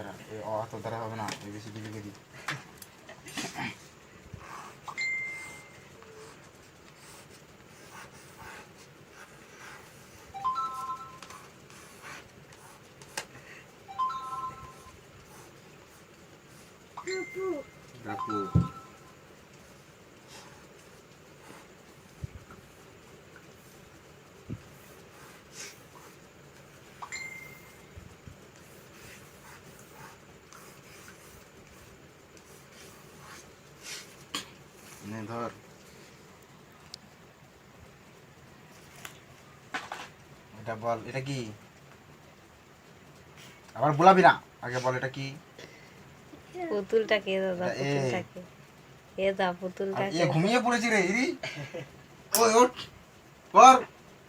দাঁড়া এই অ তোর দ্বারা হবে না এই বেশি লিখে দিই রাখু নে ধর এটা বল এটা কি? আবার বলাবি না? আগে বল এটা কি? পুতুলটা কে দাদা? এ। পুতুলটা কে? কে দা পুতুলটা এ ঘুমিয়ে পড়েছি রে ইরি। ওই ওঠ। পর।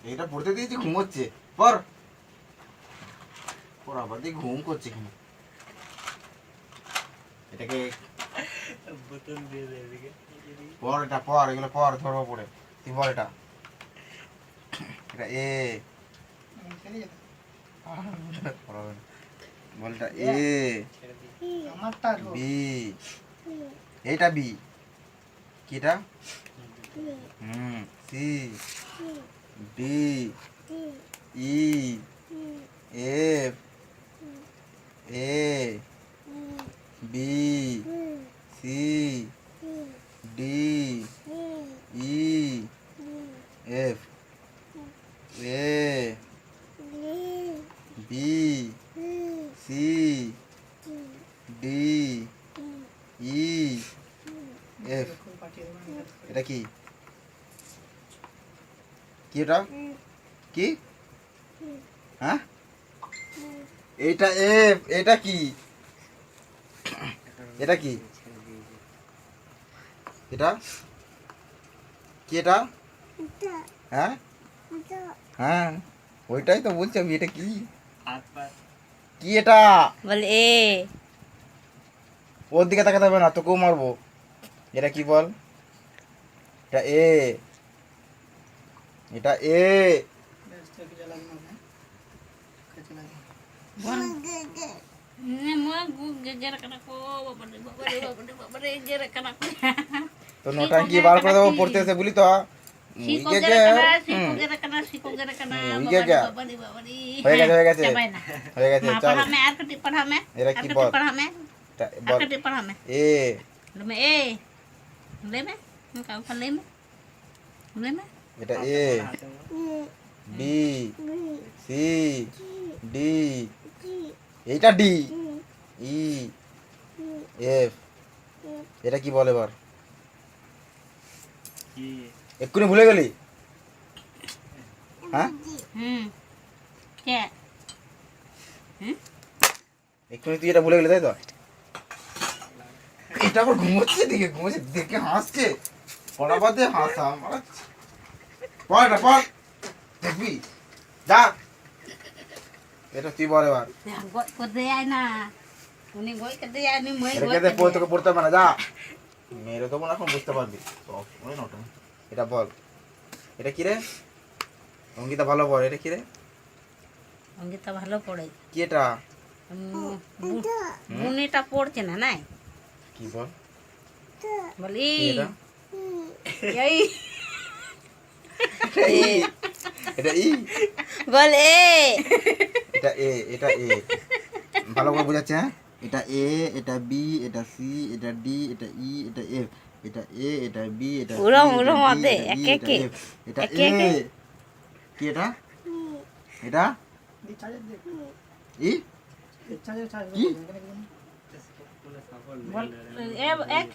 এটা পড়তে দিয়েছি ঘুমোচ্ছে পর। পর আবার দিয়ে ঘুম করছে এখানে এটাকে বোতল দিয়ে দেয় এদিকে। পর এটা পর এগুলো পর ধরবো পড়ে তুই বল এটা এটা এ। পড়াবে না। বল এটা এ বি। এইটা বি। কি এটা হুম C. D. E. F. A. B. C, D, E, F, A, B, C, D, E, F. এটা কি? কি এটা? কি? হ্যাঁ? এটা এফ, এটা কি? এটা কি? এটা? কি এটা? হ্যাঁ? হ্যাঁ ওইটাই তো বলছি আমি এটা কি? কি এটা? বল এ। ওর দিকে তাকাতে হবে না তোকেও মারবো। এটা কি বল? এটা এ। এটা এ। তো নোটাঙ্কি বার করে দেবো? পড়তে এসে বলি তো উইকে গে উইকে গে হয়ে। গেছে হয়ে গেছে। হয়ে গেছে চল। এরা কি বল? এটা এ। এটা এ। বি। সি। ডি। এইটা ডি। ই। এফ। এটা কি বলে এবার? কি এক্ষুনি ভুলে গেলি? হ্যাঁ? এক্ষুনি তুই এটা ভুলে গেলি তাই তো? এটা আবার ঘুমোচ্ছে দিকে ঘুমোচ্ছে দেখে হাসছে। পড়া বাদে হাসা পড় এটা পড়। দেখবি? যা। এটা তুই বল এবার। এটা কেটে পড়ে তোকে পড়তে হবে না যা। মেরে দেবো না এখন বুঝতে পারবি। এটা বল। এটা কি রে? অঙ্কিতা ভালো পড়ে। এটা কি রে? অঙ্কিতা ভালো পড়ে। কি এটা? বু- পড়ছে না নাই? কি বল? বলি এই। এটা ই। বল এ। এটা এ এটা এ। ভালো করে বোঝাচ্ছে হ্যাঁ? এটা এ এটা বি এটা সি এটা ডি এটা ই এটা এফ এটা এ এটা বি এটা উড়ম, উড়ম এটা E, একে এটা এ একে। কি এটা? এটা? ই এক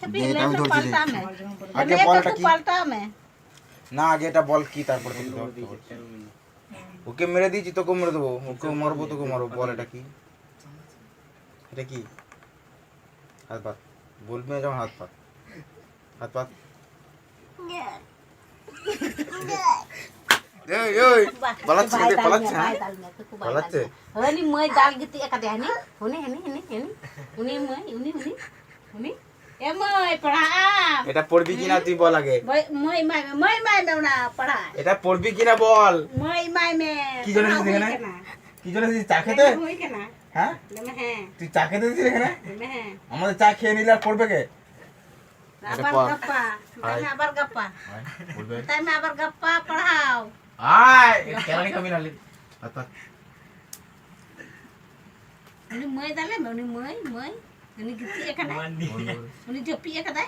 পাল্টা না আগে এটা বল কি তারপরে ওকে মেরে দিয়েছি তোকে মেরে দেবো ওকে মারবো তোকে মারবো বল এটা কি? এটা কি? হাত পাত বলবি না যেমন হাত পাত হাত পাত হ্যাঁ? পালাচ্ছে? হনি মই দাল গিতি একা দে হনি হনি হনি হনি হনি উনি মই উনি উনি উনি এ মই পড়া এটা পড়বি কিনা তুই বল আগে। মই মই মাই মই মাই মে না এটা পড়বি কিনা বল। কি জন্য কি জন্য চা খেতে? হ্যাঁ? হ্যাঁ। তুই চা খেতে দিচ্ছিস এখানে? হ্যাঁ। আমাদের চা খেয়ে নিলে আর পড়বে কে? আবার। গাপ্পা। তাই আয়। আবার গাপ্পা। পড়বে। তাই আবার গাপ্পা পড়াও। আয় কেলানি না উনি মই দালে উনি মই মই। উনি গীতি এখানে। উনি জপি এখানে